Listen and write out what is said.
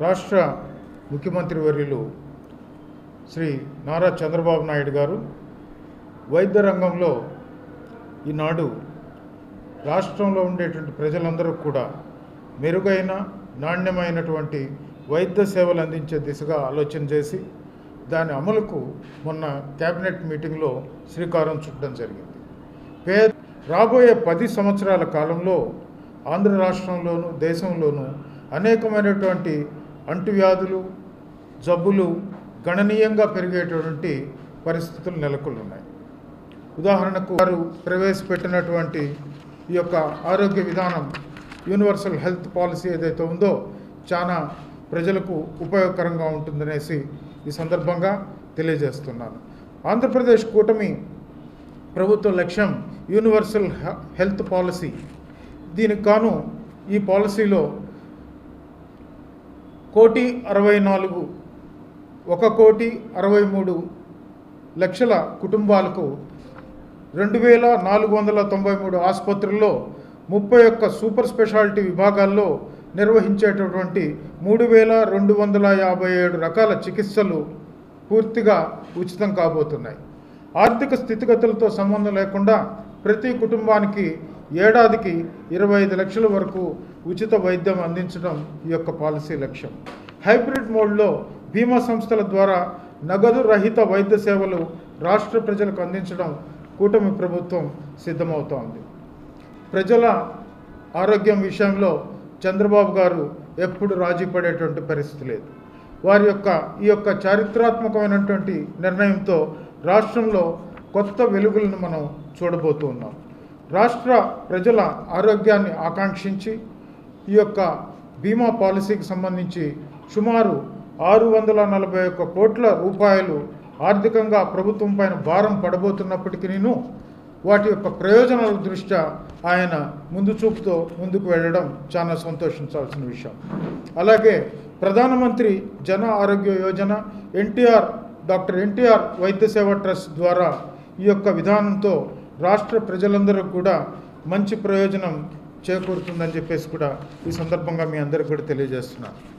రాష్ట్ర ముఖ్యమంత్రి వర్యులు శ్రీ నారా చంద్రబాబు నాయుడు గారు వైద్య రంగంలో ఈనాడు రాష్ట్రంలో ఉండేటువంటి ప్రజలందరూ కూడా మెరుగైన నాణ్యమైనటువంటి వైద్య సేవలు అందించే దిశగా ఆలోచన చేసి దాని అమలుకు మొన్న కేబినెట్ మీటింగ్లో శ్రీకారం చుట్టడం జరిగింది. పే రాబోయే పది సంవత్సరాల కాలంలో ఆంధ్ర రాష్ట్రంలోను దేశంలోనూ అనేకమైనటువంటి అంటువ్యాధులు జబ్బులు గణనీయంగా పెరిగేటటువంటి పరిస్థితులు నెలకొల్లున్నాయి ఉన్నాయి ఉదాహరణకు వారు ప్రవేశపెట్టినటువంటి ఈ యొక్క ఆరోగ్య విధానం యూనివర్సల్ హెల్త్ పాలసీ ఏదైతే ఉందో చాలా ప్రజలకు ఉపయోగకరంగా ఉంటుందనేసి ఈ సందర్భంగా తెలియజేస్తున్నాను. ఆంధ్రప్రదేశ్ కూటమి ప్రభుత్వ లక్ష్యం యూనివర్సల్ హెల్త్ పాలసీ. దీనికి గాను ఈ పాలసీలో కోటి అరవై నాలుగు ఒక కోటి అరవై మూడు లక్షల కుటుంబాలకు రెండు వేల నాలుగు వందల తొంభై మూడు ఆసుపత్రుల్లో ముప్పై ఒక్క సూపర్ స్పెషాలిటీ విభాగాల్లో నిర్వహించేటటువంటి మూడు వేల రెండు వందల యాభై ఏడు రకాల చికిత్సలు పూర్తిగా ఉచితం కాబోతున్నాయి. ఆర్థిక స్థితిగతులతో సంబంధం లేకుండా ప్రతి కుటుంబానికి ఏడాదికి ఇరవై ఐదు లక్షల వరకు ఉచిత వైద్యం అందించడం ఈ యొక్క పాలసీ లక్ష్యం. హైబ్రిడ్ మోడ్లో బీమా సంస్థల ద్వారా నగదు రహిత వైద్య సేవలు రాష్ట్ర ప్రజలకు అందించడం కూటమి ప్రభుత్వం సిద్ధమవుతోంది. ప్రజల ఆరోగ్యం విషయంలో చంద్రబాబు గారు ఎప్పుడు రాజీ పడేటువంటి పరిస్థితి లేదు. వారి యొక్క ఈ యొక్క చారిత్రాత్మకమైనటువంటి నిర్ణయంతో రాష్ట్రంలో కొత్త వెలుగులను మనం చూడబోతూ ఉన్నాం రాష్ట్ర ప్రజల ఆరోగ్యాన్ని ఆకాంక్షించి ఈ యొక్క బీమా పాలసీకి సంబంధించి సుమారు ఆరు వందల నలభై ఒక్క కోట్ల రూపాయలు ఆర్థికంగా ప్రభుత్వం పైన భారం పడబోతున్నప్పటికీ నేను వాటి యొక్క ప్రయోజనాల దృష్ట్యా ఆయన ముందు చూపుతో ముందుకు వెళ్ళడం చాలా సంతోషించాల్సిన విషయం. అలాగే ప్రధానమంత్రి జన ఆరోగ్య యోజన ఎన్టీఆర్ డాక్టర్ ఎన్టీఆర్ వైద్య సేవ ట్రస్ట్ ద్వారా ఈ యొక్క విధానంతో రాష్ట్ర ప్రజలందరూ కూడా మంచి ప్రయోజనం చేకూరుతుందని చెప్పేసి కూడా ఈ సందర్భంగా మీ అందరికీ కూడా తెలియజేస్తున్నాను.